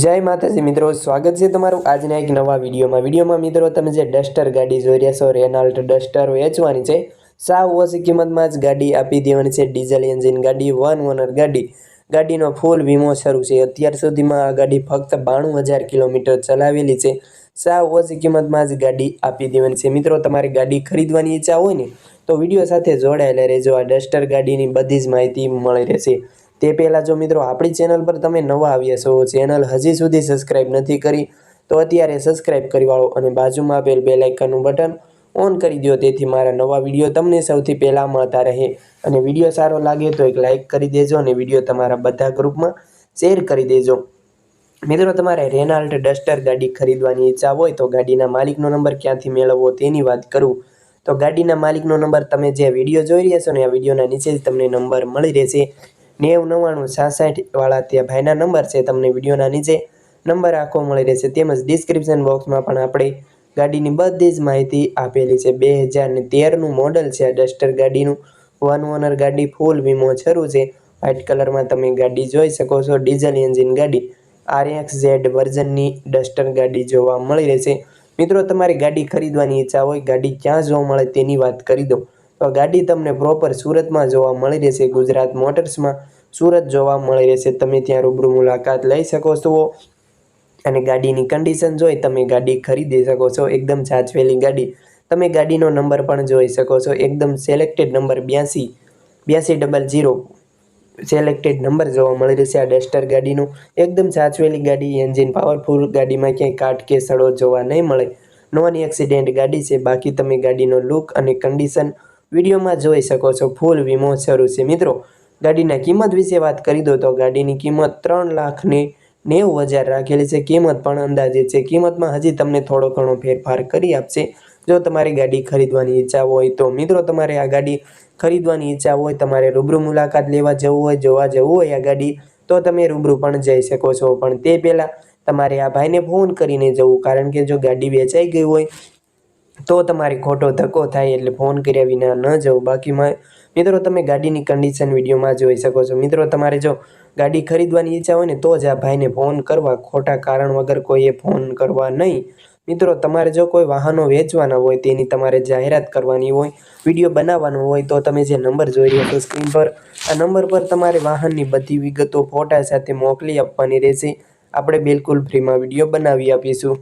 જય માતાજી મિત્રો, સ્વાગત છે તમારું આજના એક નવા વિડીયોમાં. વિડીયોમાં મિત્રો તમે જે ડસ્ટર ગાડી જોઈ રહ્યા છો, રેનાલ્ટ ડસ્ટર વેચવાની છે, સાવ ઓછી કિંમતમાં જ ગાડી આપી દેવાની છે. ડીઝલ એન્જિન ગાડી, વન ઓનર ગાડી. ગાડીનો ફૂલ વીમો શરૂ છે. અત્યાર સુધીમાં આ ગાડી ફક્ત બાણું હજાર કિલોમીટર ચલાવેલી છે. સાવ ઓછી કિંમતમાં જ ગાડી આપી દેવાની છે. મિત્રો, તમારી ગાડી ખરીદવાની ઈચ્છા હોય ને, તો વીડિયો સાથે જોડાયેલા રહેજો. આ ડસ્ટર ગાડીની બધી જ માહિતી મળી રહેશે. તે પહેલાં જો મિત્રો આપણી ચેનલ પર તમે નવા આવ્યા છો ચેનલ હજી સુધી સબસ્ક્રાઈબ નથી કરી, તો અત્યારે સબસ્ક્રાઈબ કરી વાળો અને બાજુમાં આપેલ બે લાઇકનનું બટન ઓન કરી દો તેથી મારા નવા વીડિયો તમને સૌથી પહેલાં મળતા રહે. અને વીડિયો સારો લાગે તો એક લાઇક કરી દેજો અને વીડિયો તમારા બધા ગ્રુપમાં શેર કરી દેજો. મિત્રો, તમારે રેનાલ્ટ ડસ્ટર ગાડી ખરીદવાની ઈચ્છા હોય તો ગાડીના માલિકનો નંબર ક્યાંથી મેળવવો તેની વાત કરું. તો ગાડીના માલિકનો નંબર તમે જે વીડિયો જોઈ રહ્યા છો ને, આ વિડીયોના નીચે જ તમને નંબર મળી રહેશે. નેવું નવ્વાણું સાસઠ વાળા ત્યાં ભાઈના નંબર છે, તમને વિડીયોના નીચે નંબર આખો મળી રહેશે, તેમજ ડિસ્ક્રિપ્શન બોક્સમાં પણ આપણે ગાડીની બધી જ માહિતી આપેલી છે. બે હજારને તેરનું મોડલ છે આ ડસ્ટર ગાડીનું. વન ઓનર ગાડી ફૂલ વીમો છરું છે. વ્હાઇટ કલરમાં તમે ગાડી જોઈ શકો છો. ડીઝલ એન્જિન ગાડી. આર એક્સ ઝેડ વર્ઝનની ડસ્ટર ગાડી જોવા મળી રહેશે. મિત્રો, તમારી ગાડી ખરીદવાની ઈચ્છા હોય, ગાડી ક્યાં જોવા મળે તેની વાત કરી દો તો ગાડી તમને પ્રોપર સુરતમાં જોવા મળી રહેશે. ગુજરાત મોટર્સમાં સુરત જોવા મળી રહેશે. તમે ત્યાં રૂબરૂ મુલાકાત લઈ શકો છો અને ગાડીની કન્ડિશન જોઈ તમે ગાડી ખરીદી શકો છો. એકદમ સાચવેલી ગાડી. તમે ગાડીનો નંબર પણ જોઈ શકો છો. એકદમ સિલેક્ટેડ નંબર બ્યાસી બ્યાસી ડબલ જીરો સિલેક્ટેડ નંબર જોવા મળી રહેશે આ ડસ્ટર ગાડીનું. એકદમ સાચવેલી ગાડી એન્જિન પાવરફુલ ગાડીમાં ક્યાંય કાટ કે સડો જોવા નહીં મળે. નોન એક્સિડેન્ટ ગાડી છે. બાકી તમે ગાડીનો લુક અને કન્ડિશન વિડીયોમાં જોઈ શકો છો. ફૂલ વીમો શરૂ છે. મિત્રો, ગાડીના કિંમત વિશે વાત કરી દો તો ગાડીની કિંમત ત્રણ લાખને નેવું હજાર રાખેલી છે. કિંમત પણ અંદાજિત છે. કિંમતમાં હજી તમને થોડો ઘણો ફેરફાર કરી આપશે. જો તમારી ગાડી ખરીદવાની ઈચ્છા હોય તો મિત્રો, તમારે આ ગાડી ખરીદવાની ઈચ્છા હોય, તમારે રૂબરૂ મુલાકાત લેવા જવું હોય, જોવા જવું હોય આ ગાડી, તો તમે રૂબરૂ પણ જઈ શકો છો. પણ તે પહેલાં તમારે આ ભાઈને ફોન કરીને જવું. કારણ કે જો ગાડી વેચાઈ ગઈ હોય તો તમારે ખોટો ધક્કો થાય એટલે ફોન કર્યા વિના ન જવું. બાકીમાં મિત્રો, તમે ગાડીની કન્ડિશન વિડીયોમાં જોઈ શકો છો. મિત્રો, તમારે જો ગાડી ખરીદવાની ઈચ્છા હોય ને, તો જ આ ભાઈને ફોન કરવા. ખોટા કારણ વગર કોઈએ ફોન કરવા નહીં. મિત્રો, તમારે જો કોઈ વાહનો વેચવાના હોય, તેની તમારે જાહેરાત કરવાની હોય, વીડિયો બનાવવાનો હોય, તો તમે જે નંબર જોઈ રહ્યા છો સ્ક્રીન પર, આ નંબર પર તમારે વાહનની બધી વિગતો ફોટા સાથે મોકલી આપવાની રહેશે. આપણે બિલકુલ ફ્રીમાં વીડિયો બનાવી આપીશું.